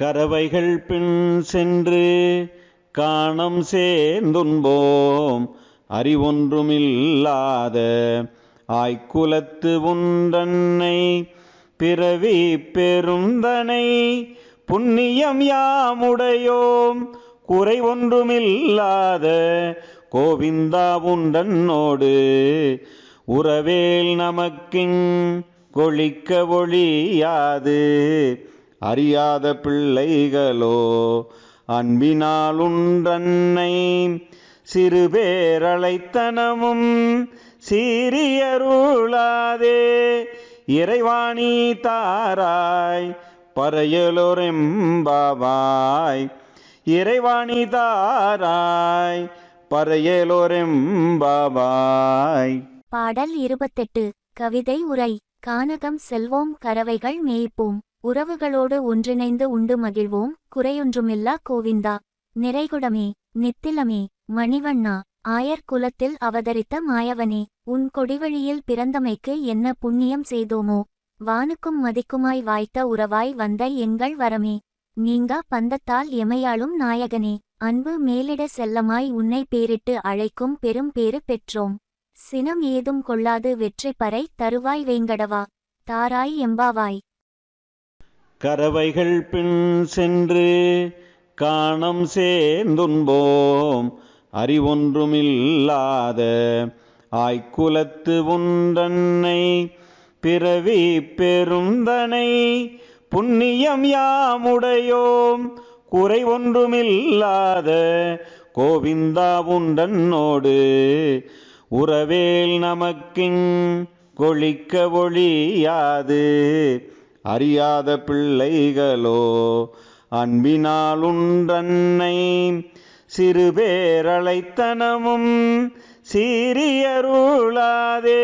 கறவைகள் பின் சென்று காணம் சேர்ந்துண்போம். அறிவொன்றுமில்லாத ஆய்க்குலத்து உன்றன்னை பிறவி பெருந்தனை புண்ணியம் யாமுடையோம். குறை ஒன்றுமில்லாத கோவிந்தா உண்டன்னோடு உறவேல் நமக்கிங் கொழிக்க ஒழியாது. அறியாத பிள்ளைகளோ அன்பினாலுன்றன்னை சிறுபேரழைத்தனமும் சீரியருளாதே. இறைவாணி தாராய் பறையலோரெம்பாவாய். இறைவாணி தாராய் பறையலோரெம்பாவாய். பாடல் இருபத்தெட்டு கவிதை உரை கானகம் செல்வோம் கறவைகள் மேய்ப்போம். உறவுகளோடு ஒன்றிணைந்து உண்டு மகிழ்வோம். குறையொன்றுமில்லா கோவிந்தா. நிறைகுடமே நித்திலமே மணிவண்ணா. ஆயர் குலத்தில் அவதரித்த மாயவனே உன் கொடிவழியில் பிறந்தமைக்கு என்ன புண்ணியம் செய்தோமோ? வானுக்கும் மதிக்குமாய் வாய்த்த உறவாய் வந்த எங்கள் வரமே. நீங்கா பந்தத்தால் எமையாளும் நாயகனே அன்பு மேலிட செல்லமாய் உன்னை பேரிட்டு அழைக்கும் பெரும் பேறு பெற்றோம். சினம் ஏதும் கொள்ளாது வெற்றி பறை தருவாய் வேங்கடவா. தாராய் எம்பாவாய். கறவைகள் பின் சென்று காணம் சேர்ந்துண்போம். அறிவொன்றுமில்லாத ஆய்க்குலத்து உன்றன்னை பிறவி பெருந்தனை புண்ணியம் யாமுடையோம். குறை ஒன்றுமில்லாத கோவிந்தா உண்டன்னோடு உறவேல் நமக்கிங் கொழிக்க ஒழியாது. அறியாத பிள்ளைகளோ அன்பினாலுன்றன்னை சிறுபேரழைத்தனமும் சீரியருளாதே.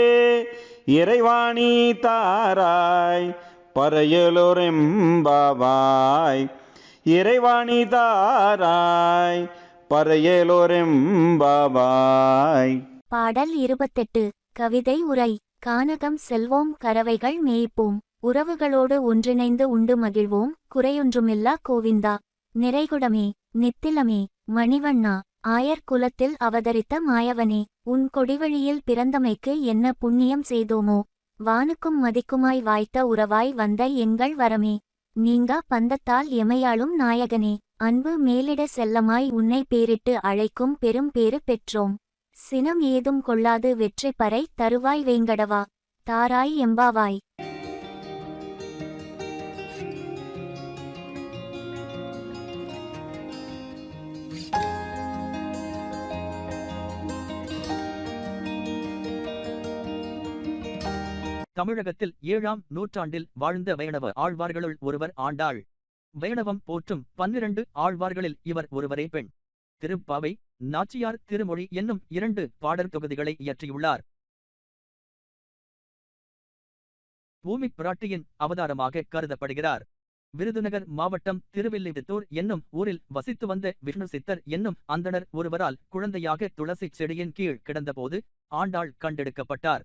இறைவாணி தாராய் பறையலோரெம்பாவாய். இறைவாணி தாராய் பறையலோரெம்பாவாய். பாடல் இருபத்தெட்டு கவிதை உரை கானகம் செல்வோம் கறவைகள் மேய்ப்போம். உறவுகளோடு ஒன்றிணைந்து உண்டு மகிழ்வோம். குறையொன்றுமில்லா கோவிந்தா. நிறைகுடமே நித்திலமே மணிவண்ணா. ஆயர் குலத்தில் அவதரித்த மாயவனே உன் கொடிவழியில் பிறந்தமைக்கு என்ன புண்ணியம் செய்தோமோ. வானுக்கும் மதிக்குமாய் வாய்த்த உறவாய் வந்த எங்கள் வரமே. நீங்கா பந்தத்தால் எமையாளும் நாயகனே அன்பு மேலிட செல்லமாய் உன்னை பேரிட்டு அழைக்கும் பெரும் பேறு பெற்றோம். சினம் ஏதும் கொள்ளாது வெற்றி பறை தருவாய் வேங்கடவா. தாராய் எம்பாவாய். தமிழகத்தில் ஏழாம் நூற்றாண்டில் வாழ்ந்த வைணவ ஆழ்வார்களுள் ஒருவர் ஆண்டாள். வைணவம் போற்றும் பன்னிரண்டு ஆழ்வார்களில் இவர் ஒருவரே பெண். திருப்பாவை நாச்சியார் திருமொழி என்னும் இரண்டு பாடற் தொகுதிகளை இயற்றியுள்ளார். பூமி பிராட்டியின் அவதாரமாக கருதப்படுகிறார். விருதுநகர் மாவட்டம் திருவில்லிபுத்தூர் என்னும் ஊரில் வசித்து வந்த விஷ்ணு சித்தர் என்னும் அந்தணர் ஒருவரால் குழந்தையாக துளசி செடியின் கீழ் கிடந்தபோது ஆண்டாள் கண்டெடுக்கப்பட்டார்.